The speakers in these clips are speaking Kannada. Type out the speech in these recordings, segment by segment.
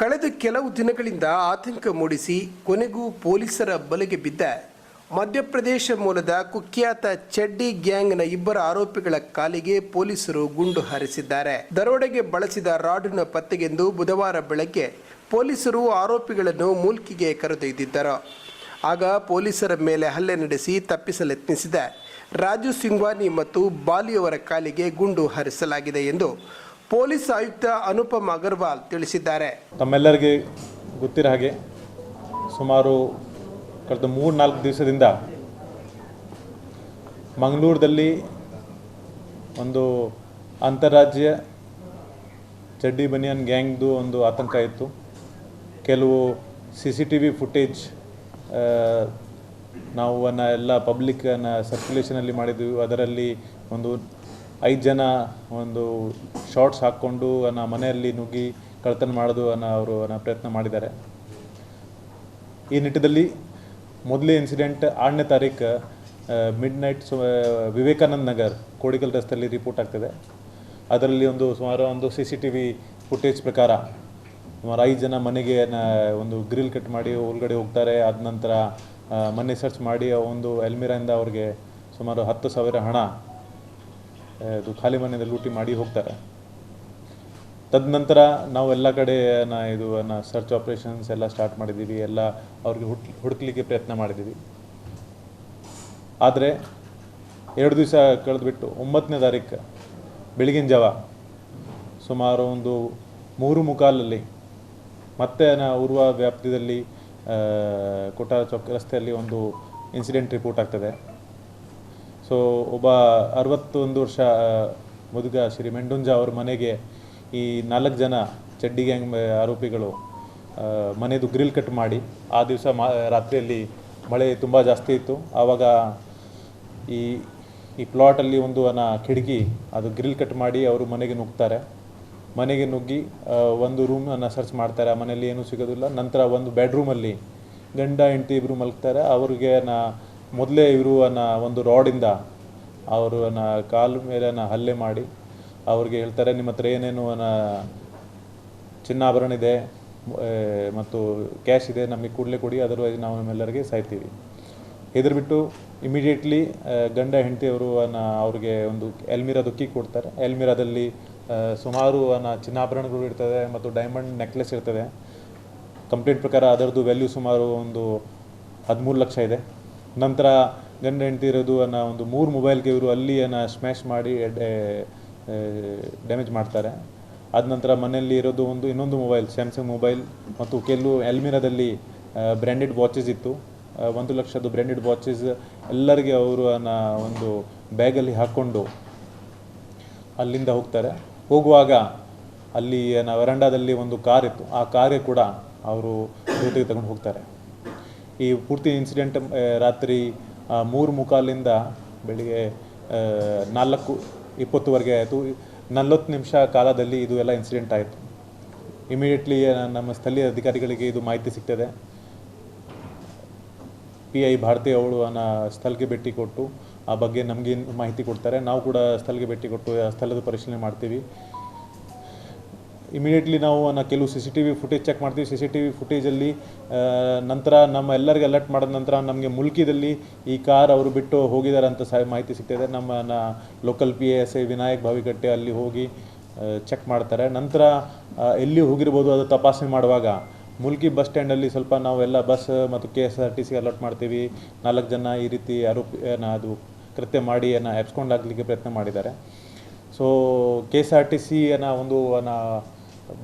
ಕಳೆದ ಕೆಲವು ದಿನಗಳಿಂದ ಆತಂಕ ಮೂಡಿಸಿ ಕೊನೆಗೂ ಪೊಲೀಸರ ಬಲೆಗೆ ಬಿದ್ದ ಮಧ್ಯಪ್ರದೇಶ ಮೂಲದ ಕುಖ್ಯಾತ ಚಡ್ಡಿ ಗ್ಯಾಂಗ್ನ ಇಬ್ಬರ ಆರೋಪಿಗಳ ಕಾಲಿಗೆ ಪೊಲೀಸರು ಗುಂಡು ಹಾರಿಸಿದ್ದಾರೆ. ದರೋಡೆಗೆ ಬಳಸಿದ ರಾಡಿನ ಪತ್ತೆಗೆಂದು ಬುಧವಾರ ಬೆಳಗ್ಗೆ ಪೊಲೀಸರು ಆರೋಪಿಗಳನ್ನು ಮೂಲ್ಕಿಗೆ ಕರೆದೊಯ್ದಿದ್ದರು. ಆಗ ಪೊಲೀಸರ ಮೇಲೆ ಹಲ್ಲೆ ನಡೆಸಿ ತಪ್ಪಿಸಲೆತ್ನಿಸಿದ ರಾಜು ಸಿಂಗ್ವಾನಿ ಮತ್ತು ಬಾಲಿಯವರ ಕಾಲಿಗೆ ಗುಂಡು ಹಾರಿಸಲಾಗಿದೆ ಎಂದು ಪೊಲೀಸ್ ಆಯುಕ್ತ ಅನುಪಮ್ ಅಗರ್ವಾಲ್ ತಿಳಿಸಿದ್ದಾರೆ. ತಮ್ಮೆಲ್ಲರಿಗೆ ಗೊತ್ತಿರೋ ಹಾಗೆ ಸುಮಾರು ಕಳೆದ ಮೂರು ನಾಲ್ಕು ದಿವಸದಿಂದ ಮಂಗಳೂರದಲ್ಲಿ ಒಂದು ಅಂತಾರಾಜ್ಯ ಚಡ್ಡಿ ಬನಿಯನ್ ಗ್ಯಾಂಗ್ದು ಒಂದು ಆತಂಕ ಇತ್ತು. ಕೆಲವು C C T V footage ನಾವು ಅನ್ನ ಎಲ್ಲ ಪಬ್ಲಿಕ್ಕನ್ನು ಸರ್ಕ್ಯುಲೇಷನಲ್ಲಿ ಮಾಡಿದ್ವಿ. ಅದರಲ್ಲಿ ಒಂದು ಐದು ಜನ ಒಂದು ಶಾರ್ಟ್ಸ್ ಹಾಕ್ಕೊಂಡು ಅನ್ನ ಮನೆಯಲ್ಲಿ ನುಗ್ಗಿ ಕಳ್ತನ ಮಾಡೋದು ಅನ್ನೋ ಅವರು ಪ್ರಯತ್ನ ಮಾಡಿದ್ದಾರೆ. ಈ ನಿಟ್ಟಿನಲ್ಲಿ ಮೊದಲೇ ಇನ್ಸಿಡೆಂಟ್ ಆರನೇ ತಾರೀಕು ಮಿಡ್ ನೈಟ್ ಸು ವಿವೇಕಾನಂದ ನಗರ್ ಕೋಡಿಕಲ್ ರಸ್ತೆಯಲ್ಲಿ ರಿಪೋರ್ಟ್ ಆಗ್ತದೆ. ಅದರಲ್ಲಿ ಒಂದು ಸುಮಾರು ಒಂದು C C T V footage ಪ್ರಕಾರ ಸುಮಾರು ಐದು ಜನ ಮನೆಗೆ ಒಂದು ಗ್ರಿಲ್ ಕಟ್ ಮಾಡಿ ಒಳಗಡೆ ಹೋಗ್ತಾರೆ. ಆದ ನಂತರ ಮನೆ ಸರ್ಚ್ ಮಾಡಿ ಒಂದು ಎಲ್ಮಿರಾಯಿಂದ ಅವ್ರಿಗೆ ಸುಮಾರು ಹತ್ತು ಸಾವಿರ ಹಣ ಇದು ಖಾಲಿ ಮನೆಯಿಂದ ಲೂಟಿ ಮಾಡಿ ಹೋಗ್ತಾರೆ. ತದನಂತರ ನಾವು ಎಲ್ಲ ಕಡೆ ಇದು, ನಾ ಸರ್ಚ್ ಆಪ್ರೇಷನ್ಸ್ ಎಲ್ಲ ಸ್ಟಾರ್ಟ್ ಮಾಡಿದ್ದೀವಿ. ಎಲ್ಲ ಅವ್ರಿಗೆ ಹುಡ್ ಹುಡುಕ್ಲಿಕ್ಕೆ ಪ್ರಯತ್ನ ಮಾಡಿದ್ದೀವಿ. ಆದರೆ ಎರಡು ದಿವಸ ಕಳೆದುಬಿಟ್ಟು ಒಂಬತ್ತನೇ ತಾರೀಕು ಬೆಳಗಿನ ಜಾವ, ಸುಮಾರು ಒಂದು ಮೂರು ಮುಕಾಲಲ್ಲಿ ಮತ್ತೆ ನಾ ಊರ್ವ ವ್ಯಾಪ್ತಿಯಲ್ಲಿ ಕೊಟ್ಟಾರ ಚೌಕ್ ರಸ್ತೆಯಲ್ಲಿ ಒಂದು ಇನ್ಸಿಡೆಂಟ್ ರಿಪೋರ್ಟ್ ಆಗ್ತದೆ. ಸೊ ಒಬ್ಬ ಅರವತ್ತೊಂದು ವರ್ಷ ಮುದುಗ ಶ್ರೀ ಮೆಂಡುಂಜ ಅವ್ರ ಮನೆಗೆ ಈ ನಾಲ್ಕು ಜನ ಚಡ್ಡಿ ಗ್ಯಾಂಗ್ ಆರೋಪಿಗಳು ಮನೆಯದು ಗ್ರಿಲ್ ಕಟ್ ಮಾಡಿ, ಆ ದಿವಸ ರಾತ್ರಿಯಲ್ಲಿ ಮಳೆ ತುಂಬ ಜಾಸ್ತಿ ಇತ್ತು. ಆವಾಗ ಈ ಈ ಪ್ಲಾಟಲ್ಲಿ ಒಂದು ಅನ್ನ ಕಿಟಕಿ, ಅದು ಗ್ರಿಲ್ ಕಟ್ ಮಾಡಿ ಅವರು ಮನೆಗೆ ನುಗ್ತಾರೆ. ಮನೆಗೆ ನುಗ್ಗಿ ಒಂದು ರೂಮನ್ನು ಸರ್ಚ್ ಮಾಡ್ತಾರೆ. ಆ ಮನೆಯಲ್ಲಿ ಏನೂ ಸಿಗೋದಿಲ್ಲ. ನಂತರ ಒಂದು ಬೆಡ್ರೂಮಲ್ಲಿ ಗಂಡ, ಹೆಂಡತಿ ಇಬ್ಬರು ಮಲಗ್ತಾರೆ. ಅವ್ರಿಗೆ ನಾ ಮೊದಲೇ ಇವರು ಅನ್ನ ಒಂದು ರಾಡಿಂದ ಅವರು ಕಾಲು ಮೇಲೆ ಹಲ್ಲೆ ಮಾಡಿ ಅವ್ರಿಗೆ ಹೇಳ್ತಾರೆ, ನಿಮ್ಮ ಹತ್ರ ಏನೇನು ಚಿನ್ನಾಭರಣ ಇದೆ ಮತ್ತು ಕ್ಯಾಶ್ ಇದೆ, ನಮಗೆ ಕೂಡಲೇ ಕೊಡಿ, ಅದರ್ವೈಸ್ ನಾವು ನಿಮ್ಮೆಲ್ಲರಿಗೆ ಸಾಯ್ತೀವಿ. ಹೆದರ್ಬಿಟ್ಟು ಇಮಿಡಿಯೇಟ್ಲಿ ಗಂಡ ಹೆಂಡತಿಯವರು ಅವ್ರಿಗೆ ಒಂದು ಎಲ್ಮಿರಾದು ದುಕ್ಕಿ ಕೊಡ್ತಾರೆ. ಎಲ್ಮಿರಾದಲ್ಲಿ ಸುಮಾರು ಚಿನ್ನಾಭರಣಗಳು ಇರ್ತದೆ ಮತ್ತು ಡೈಮಂಡ್ ನೆಕ್ಲೆಸ್ ಇರ್ತದೆ. ಕಂಪ್ಲೇಂಟ್ ಪ್ರಕಾರ ಅದರದ್ದು ವ್ಯಾಲ್ಯೂ ಸುಮಾರು ಒಂದು ಹದಿಮೂರು ಲಕ್ಷ ಇದೆ. ನಂತರ ಗಂಡ ಹೆಂಡತಿ ಇರೋದು ಅನ್ನೋ ಒಂದು ಮೂರು ಮೊಬೈಲ್ಗೆ ಇವರು ಅಲ್ಲಿ ಸ್ಮ್ಯಾಶ್ ಮಾಡಿ ಡ್ಯಾಮೇಜ್ ಮಾಡ್ತಾರೆ. ಆದ ನಂತರ ಮನೆಯಲ್ಲಿ ಇರೋದು ಒಂದು, ಇನ್ನೊಂದು ಮೊಬೈಲ್ ಸ್ಯಾಮ್ಸಂಗ್ ಮೊಬೈಲ್ ಮತ್ತು ಕೆಲವು ಎಲ್ಮಿರಾದಲ್ಲಿ ಬ್ರ್ಯಾಂಡೆಡ್ ವಾಚಸ್ ಇತ್ತು. ಒಂದು ಲಕ್ಷದ ಬ್ರ್ಯಾಂಡೆಡ್ ವಾಚಸ್ ಎಲ್ಲರಿಗೆ ಅವರು ಒಂದು ಬ್ಯಾಗಲ್ಲಿ ಹಾಕ್ಕೊಂಡು ಅಲ್ಲಿಂದ ಹೋಗ್ತಾರೆ. ಹೋಗುವಾಗ ಅಲ್ಲಿ ವರಂಡಾದಲ್ಲಿ ಒಂದು ಕಾರ್ ಇತ್ತು. ಆ ಕಾರೇ ಕೂಡ ಅವರು ಜೊತೆಗೆ ತಗೊಂಡು ಹೋಗ್ತಾರೆ. ಈ ಪೂರ್ತಿ ಇನ್ಸಿಡೆಂಟ್ ರಾತ್ರಿ ಮೂರು ಮುಖಾಲಿಂದ ಬೆಳಿಗ್ಗೆ ನಾಲ್ಕು ಇಪ್ಪತ್ತುವರೆಗೆ ಆಯಿತು. ನಲವತ್ತು ನಿಮಿಷ ಕಾಲದಲ್ಲಿ ಇದು ಎಲ್ಲ ಇನ್ಸಿಡೆಂಟ್ ಆಯಿತು. ಇಮಿಡಿಯೇಟ್ಲಿ ನಮ್ಮ ಸ್ಥಳೀಯ ಅಧಿಕಾರಿಗಳಿಗೆ ಇದು ಮಾಹಿತಿ ಸಿಗ್ತದೆ. ಪಿ ಐ ಭಾರತಿ ಅವಳು ಅನ್ನ ಸ್ಥಳಕ್ಕೆ ಭೇಟಿ ಕೊಟ್ಟು, ಆ ಬಗ್ಗೆ ನಮಗೆ ಮಾಹಿತಿ ಕೊಡ್ತಾರೆ. ನಾವು ಕೂಡ ಸ್ಥಳಕ್ಕೆ ಭೇಟಿ ಕೊಟ್ಟು ಸ್ಥಳದ ಪರಿಶೀಲನೆ ಮಾಡ್ತೀವಿ. ಇಮಿಡಿಯೇಟ್ಲಿ ನಾವು ಕೆಲವು C C T V footage check ಮಾಡ್ತೀವಿ. ಸಿ ಸಿ ಟಿ ವಿ ಫುಟೇಜಲ್ಲಿ ನಂತರ ನಮ್ಮ ಎಲ್ಲರಿಗೆ ಅಲರ್ಟ್ ಮಾಡಿದ ನಂತರ ನಮಗೆ ಮುಲ್ಕಿದಲ್ಲಿ ಈ ಕಾರ್ ಅವರು ಬಿಟ್ಟು ಹೋಗಿದ್ದಾರೆ ಅಂತ ಸಹ ಮಾಹಿತಿ ಸಿಗ್ತಾಯಿದೆ ನಮ್ಮ local P S I Vinayak Bhavikatte ಅಲ್ಲಿ ಹೋಗಿ ಚೆಕ್ ಮಾಡ್ತಾರೆ. ನಂತರ ಎಲ್ಲಿ ಹೋಗಿರ್ಬೋದು ಅದು ತಪಾಸಣೆ ಮಾಡುವಾಗ ಮುಲ್ಕಿ ಬಸ್ ಸ್ಟ್ಯಾಂಡಲ್ಲಿ ಸ್ವಲ್ಪ ನಾವೆಲ್ಲ ಬಸ್ ಮತ್ತು K S R T C alert ಮಾಡ್ತೀವಿ. ನಾಲ್ಕು ಜನ ಈ ರೀತಿ ಆರೋಪಿ ಅದು ಕೃತ್ಯ ಮಾಡಿ ಎಬ್ಸ್ಕೊಂಡು ಹಾಕ್ಲಿಕ್ಕೆ ಪ್ರಯತ್ನ ಮಾಡಿದ್ದಾರೆ. So K S R T C ಏನೋ ಒಂದು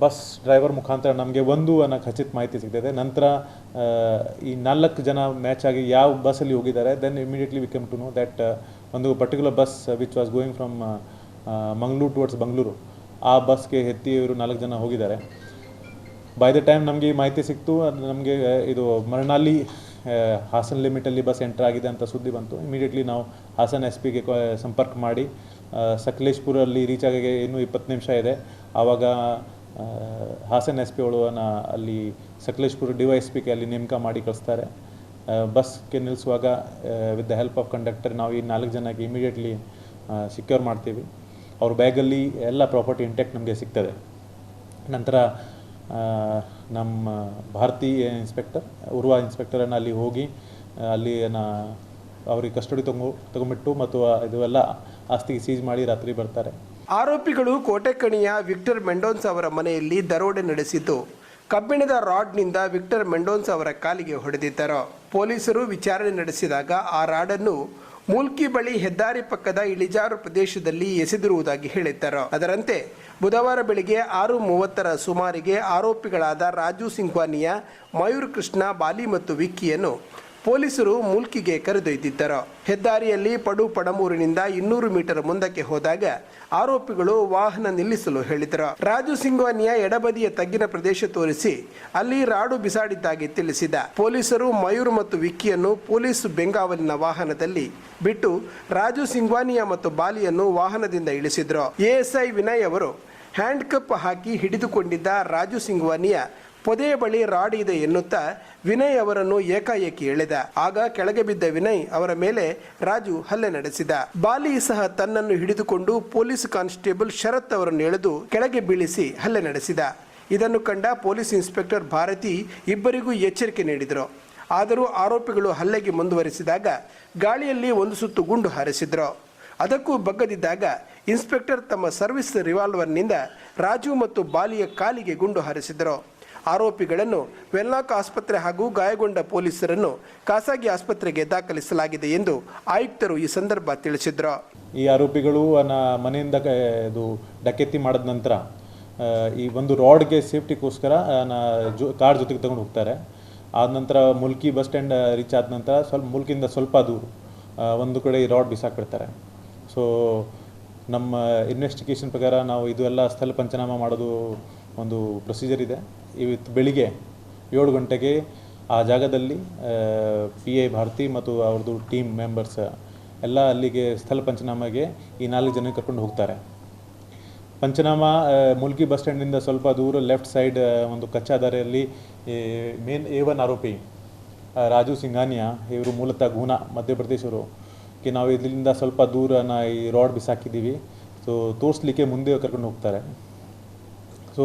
ಬಸ್ ಡ್ರೈವರ್ ಮುಖಾಂತರ ನಮಗೆ ಒಂದು ಅನ್ನೋ ಖಚಿತ ಮಾಹಿತಿ ಸಿಗ್ತದೆ. ನಂತರ ಈ ನಾಲ್ಕು ಜನ ಮ್ಯಾಚ್ ಆಗಿ ಯಾವ ಬಸ್ಸಲ್ಲಿ ಹೋಗಿದ್ದಾರೆ then immediately we came to know that ಒಂದು particular bus which was going from Mangaluru towards Bengaluru ಆ ಬಸ್ಗೆ ಎತ್ತಿ ಇವರು ನಾಲ್ಕು ಜನ ಹೋಗಿದ್ದಾರೆ. ಬೈ ದ ಟೈಮ್ ನಮಗೆ ಈ ಮಾಹಿತಿ ಸಿಕ್ತು, ಅದು ನಮಗೆ ಇದು ಮರಣಾಲಿ ಹಾಸನ್ ಲಿಮಿಟಲ್ಲಿ ಬಸ್ ಎಂಟರ್ ಆಗಿದೆ ಅಂತ ಸುದ್ದಿ ಬಂತು. ಇಮಿಡಿಯೇಟ್ಲಿ ನಾವು ಹಾಸನ್ ಎಸ್ ಪಿಗೆ ಸಂಪರ್ಕ ಮಾಡಿ ಸಕಲೇಶ್ಪುರಲ್ಲಿ ರೀಚ್ ಆಗಿ ಇನ್ನೂ ಇಪ್ಪತ್ತು ನಿಮಿಷ ಇದೆ. ಆವಾಗ ಹಾಸನ್ ಎಸ್ ಪಿ ಅವಳು ಅಲ್ಲಿ ಸಕಲೇಶ್ಪುರ ಡಿ ವೈ ಎಸ್ ಪಿಗೆ ಅಲ್ಲಿ ನೇಮಕ ಮಾಡಿ ಕಳಿಸ್ತಾರೆ. ಬಸ್ಗೆ ನಿಲ್ಲಿಸುವಾಗ with the help of conductor ನಾವು ಈ ನಾಲ್ಕು ಜನಕ್ಕೆ ಇಮಿಡಿಯೇಟ್ಲಿ ಸಿಕ್ಯೂರ್ ಮಾಡ್ತೀವಿ. ಅವ್ರ ಬ್ಯಾಗಲ್ಲಿ ಎಲ್ಲ ಪ್ರಾಪರ್ಟಿ ಇಂಟ್ಯಾಕ್ಟ್ ನಮಗೆ ಸಿಗ್ತದೆ. ನಂತರ ನಮ್ಮ ಭಾರತೀಯ ಇನ್ಸ್ಪೆಕ್ಟರ್ ಉರ್ವ ಇನ್ಸ್ಪೆಕ್ಟರನ್ನು ಅಲ್ಲಿ ಹೋಗಿ, ಅಲ್ಲಿ ಅವ್ರಿಗೆ ಕಸ್ಟಡಿ ತಗೊಂಡು ತಗೊಂಬಿಟ್ಟು ಮತ್ತು ಇದು ಎಲ್ಲ ಆಸ್ತಿಗೆ ಸೀಜ್ ಮಾಡಿ ರಾತ್ರಿ ಬರ್ತಾರೆ. ಆರೋಪಿಗಳು ಕೋಟೆಕಣಿಯ ವಿಕ್ಟರ್ ಮೆಂಡೋನ್ಸ್ ಅವರ ಮನೆಯಲ್ಲಿ ದರೋಡೆ ನಡೆಸಿದ್ದು. ಕಬ್ಬಿಣದ ರಾಡ್ನಿಂದ ವಿಕ್ಟರ್ ಮೆಂಡೋನ್ಸ್ ಅವರ ಕಾಲಿಗೆ ಹೊಡೆದಿದ್ದರು. ಪೊಲೀಸರು ವಿಚಾರಣೆ ನಡೆಸಿದಾಗ ಆ ರಾಡನ್ನು ಮೂಲ್ಕಿ ಬಳಿ ಹೆದ್ದಾರಿ ಪಕ್ಕದ ಇಳಿಜಾರು ಪ್ರದೇಶದಲ್ಲಿ ಎಸೆದಿರುವುದಾಗಿ ಹೇಳಿದ್ದರು. ಅದರಂತೆ ಬುಧವಾರ ಬೆಳಿಗ್ಗೆ ಆರು ಮೂವತ್ತರ ಸುಮಾರಿಗೆ ಆರೋಪಿಗಳಾದ ರಾಜು ಸಿಂಗ್ವಾನಿಯ, ಮಯೂರ್ ಕೃಷ್ಣ, ಬಾಲಿ ಮತ್ತು ವಿಕ್ಕಿಯನ್ನು ಪೊಲೀಸರು ಮುಲ್ಕಿಗೆ ಕರೆದೊಯ್ದಿದ್ದರು. ಹೆದ್ದಾರಿಯಲ್ಲಿ ಪಡು ಪಡಮೂರಿನಿಂದ ಇನ್ನೂರು ಮೀಟರ್ ಮುಂದಕ್ಕೆ ಹೋದಾಗ ಆರೋಪಿಗಳು ವಾಹನ ನಿಲ್ಲಿಸಲು ಹೇಳಿದರು. ರಾಜು ಸಿಂಗ್ವಾನಿಯ ಎಡಬದಿಯ ತಗ್ಗಿನ ಪ್ರದೇಶ ತೋರಿಸಿ ಅಲ್ಲಿ ರಾಡು ಬಿಸಾಡಿದ್ದಾಗಿ ತಿಳಿಸಿದ. ಪೊಲೀಸರು ಮಯೂರ್ ಮತ್ತು ವಿಕ್ಕಿಯನ್ನು ಪೊಲೀಸ್ ಬೆಂಗಾವಲಿನ ವಾಹನದಲ್ಲಿ ಬಿಟ್ಟು ರಾಜು ಸಿಂಗ್ವಾನಿಯ ಮತ್ತು ಬಾಲಿಯನ್ನು ವಾಹನದಿಂದ ಇಳಿಸಿದ್ರು. ಎಎಸ್ಐ ವಿನಯ್ ಅವರು ಹ್ಯಾಂಡ್ ಕಪ್ ಹಾಕಿ ಹಿಡಿದುಕೊಂಡಿದ್ದ ರಾಜು ಸಿಂಗ್ವಾನಿಯ ಪೊದೆಯ ಬಳಿ ರಾಡ್ ಇದೆ ಎನ್ನುತ್ತಾ ವಿನಯ್ ಅವರನ್ನು ಏಕಾಏಕಿ ಎಳೆದ. ಆಗ ಕೆಳಗೆ ಬಿದ್ದ ವಿನಯ್ ಅವರ ಮೇಲೆ ರಾಜು ಹಲ್ಲೆ ನಡೆಸಿದ. ಬಾಲಿ ಸಹ ತನ್ನನ್ನು ಹಿಡಿದುಕೊಂಡು ಪೊಲೀಸ್ ಕಾನ್ಸ್ಟೇಬಲ್ ಶರತ್ ಅವರನ್ನು ಎಳೆದು ಕೆಳಗೆ ಬೀಳಿಸಿ ಹಲ್ಲೆ ನಡೆಸಿದ. ಇದನ್ನು ಕಂಡ ಪೊಲೀಸ್ ಇನ್ಸ್ಪೆಕ್ಟರ್ ಭಾರತಿ ಇಬ್ಬರಿಗೂ ಎಚ್ಚರಿಕೆ ನೀಡಿದರು. ಆದರೂ ಆರೋಪಿಗಳು ಹಲ್ಲೆಗೆ ಮುಂದುವರಿಸಿದಾಗ ಗಾಳಿಯಲ್ಲಿ ಒಂದು ಸುತ್ತು ಗುಂಡು ಹಾರಿಸಿದ್ರು. ಅದಕ್ಕೂ ಬಗ್ಗದಿದ್ದಾಗ ಇನ್ಸ್ಪೆಕ್ಟರ್ ತಮ್ಮ ಸರ್ವಿಸ್ ರಿವಾಲ್ವರ್ನಿಂದ ರಾಜು ಮತ್ತು ಬಾಲಿಯ ಕಾಲಿಗೆ ಗುಂಡು ಹಾರಿಸಿದರು. ಆರೋಪಿಗಳನ್ನು ವೆನ್ಲಾಕ್ ಆಸ್ಪತ್ರೆ ಹಾಗೂ ಗಾಯಗೊಂಡ ಪೊಲೀಸರನ್ನು ಖಾಸಗಿ ಆಸ್ಪತ್ರೆಗೆ ದಾಖಲಿಸಲಾಗಿದೆ ಎಂದು ಆಯುಕ್ತರು ಈ ಸಂದರ್ಭ ತಿಳಿಸಿದರು. ಈ ಆರೋಪಿಗಳು ಮನೆಯಿಂದ ಇದು ಡಕೆತ್ತಿ ಮಾಡಿದ ನಂತರ ಈ ಒಂದು ರಾಡ್ಗೆ ಸೇಫ್ಟಿಗೋಸ್ಕರ ಜೊ ಕಾರ್ ಜೊತೆಗೆ ತಗೊಂಡು ಹೋಗ್ತಾರೆ. ಆದ ನಂತರ ಮುಲ್ಕಿ ಬಸ್ ಸ್ಟ್ಯಾಂಡ್ ರೀಚ್ ಆದ ನಂತರ ಸ್ವಲ್ಪ ಮುಲ್ಕಿಂದ ಸ್ವಲ್ಪ ದೂರ ಒಂದು ಕಡೆ ಈ ರಾಡ್ ಬಿಸಾಕ್ಬಿಡ್ತಾರೆ. ಸೊ ನಮ್ಮ ಇನ್ವೆಸ್ಟಿಗೇಷನ್ ಪ್ರಕಾರ ನಾವು ಇದು ಎಲ್ಲ ಸ್ಥಳ ಪಂಚನಾಮ ಮಾಡೋದು ಒಂದು ಪ್ರೊಸೀಜರ್ ಇದೆ. ಇವತ್ತು ಬೆಳಿಗ್ಗೆ ಏಳು ಗಂಟೆಗೆ ಆ ಜಾಗದಲ್ಲಿ ಪಿ ಎ ಭಾರತಿ ಮತ್ತು ಅವ್ರದ್ದು ಟೀಮ್ ಮೆಂಬರ್ಸ್ ಎಲ್ಲ ಅಲ್ಲಿಗೆ ಸ್ಥಳ ಪಂಚನಾಮಗೆ ಈ ನಾಲ್ಕು ಜನ ಕರ್ಕೊಂಡು ಹೋಗ್ತಾರೆ. ಪಂಚನಾಮ ಮುಲ್ಕಿ ಬಸ್ ಸ್ಟ್ಯಾಂಡಿಂದ ಸ್ವಲ್ಪ ದೂರ ಲೆಫ್ಟ್ ಸೈಡ್ ಒಂದು ಕಚ್ಚಾ ದಾರಿಯಲ್ಲಿ ಮೇನ್ ಎ ಒನ್ ಆರೋಪಿ ರಾಜು ಸಿಂಘಾನಿಯಾ, ಇವರು ಮೂಲತಃ ಗೂನಾ, ಮಧ್ಯಪ್ರದೇಶರು, ಕಿ ನಾವು ಇದರಿಂದ ಸ್ವಲ್ಪ ದೂರನ ಈ ರಾಡ್ ಬಿಸಾಕಿದ್ದೀವಿ. ಸೊ ತೋರಿಸ್ಲಿಕ್ಕೆ ಮುಂದೆ ಕರ್ಕೊಂಡು ಹೋಗ್ತಾರೆ. ಸೊ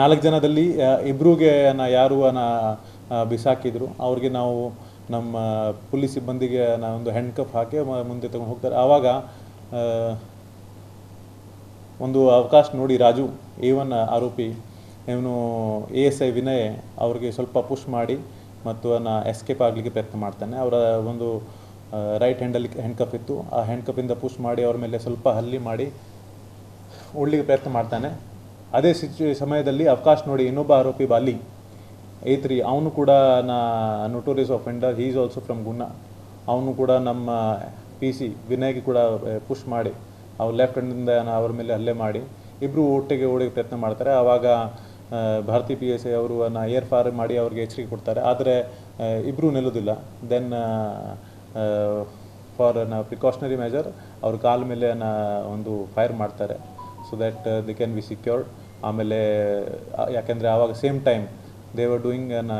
ನಾಲ್ಕು ಜನದಲ್ಲಿ ಇಬ್ಬರಿಗೆ ಯಾರು ಬಿಸಾಕಿದ್ರು. ಅವ್ರಿಗೆ ನಾವು ನಮ್ಮ ಪೊಲೀಸ್ ಸಿಬ್ಬಂದಿಗೆ ಒಂದು ಹ್ಯಾಂಡ್ ಕಪ್ ಹಾಕಿ ಮುಂದೆ ತಗೊಂಡು ಹೋಗ್ತಾರೆ. ಆವಾಗ ಒಂದು ಅವಕಾಶ ನೋಡಿ ರಾಜು ಎ ಆರೋಪಿ, ಇವನು ಎ ಎಸ್ ಐ ವಿನಯ್ ಅವ್ರಿಗೆ ಸ್ವಲ್ಪ ಪುಷ್ ಮಾಡಿ ಮತ್ತು ನಾ ಎಸ್ಕೇಪ್ ಆಗಲಿಕ್ಕೆ ಪ್ರಯತ್ನ ಮಾಡ್ತಾನೆ. ಅವರ ಒಂದು ರೈಟ್ ಹ್ಯಾಂಡಲ್ಲಿ ಹ್ಯಾಂಡ್ ಕಪ್ ಇತ್ತು. ಆ ಹ್ಯಾಂಡ್ ಕಪ್ಪಿಂದ ಪುಷ್ ಮಾಡಿ ಅವ್ರ ಮೇಲೆ ಸ್ವಲ್ಪ ಹಲ್ಲಿ ಮಾಡಿ ಉಳ್ಳಿಗೆ ಪ್ರಯತ್ನ ಮಾಡ್ತಾನೆ. ಅದೇ ಸಿಚು, ಸಮಯದಲ್ಲಿ ಅವಕಾಶ ನೋಡಿ ಇನ್ನೊಬ್ಬ ಆರೋಪಿ ಬಾಲಿ. ಐತ್ರಿ ತ್ರೀ ಅವನು ಕೂಡ ನಾ notorious offender he is also from Guna ಅವನು ಕೂಡ ನಮ್ಮ ಪಿ ಸಿ ವಿನಯ್ಗೆ ಕೂಡ ಪುಷ್ ಮಾಡಿ. ಅವ್ರು ಲೆಫ್ಟ್ ಹ್ಯಾಂಡಿಂದ ಅವ್ರ ಮೇಲೆ ಹಲ್ಲೆ ಮಾಡಿ. ಇಬ್ಬರು ಒಟ್ಟಿಗೆ ಓಡಿಗೆ ಪ್ರಯತ್ನ ಮಾಡ್ತಾರೆ. ಆವಾಗ ಭಾರತಿ ಪಿ ಎಸ್ ಐ ಅವರು ಏರ್ ಫಾರ್ ಮಾಡಿ ಅವ್ರಿಗೆ ಎಚ್ಚರಿಕೆ ಕೊಡ್ತಾರೆ. ಆದರೆ ಇಬ್ಬರೂ ನಿಲ್ಲೋದಿಲ್ಲ. Then for a precautionary measure ಅವ್ರ ಕಾಲ ಮೇಲೆ ನಾ, ಒಂದು ಫೈರ್ ಮಾಡ್ತಾರೆ. So that the can be secured ಆಮೇಲೆ ಯಾಕೆಂದರೆ ಆವಾಗ same time they were doing an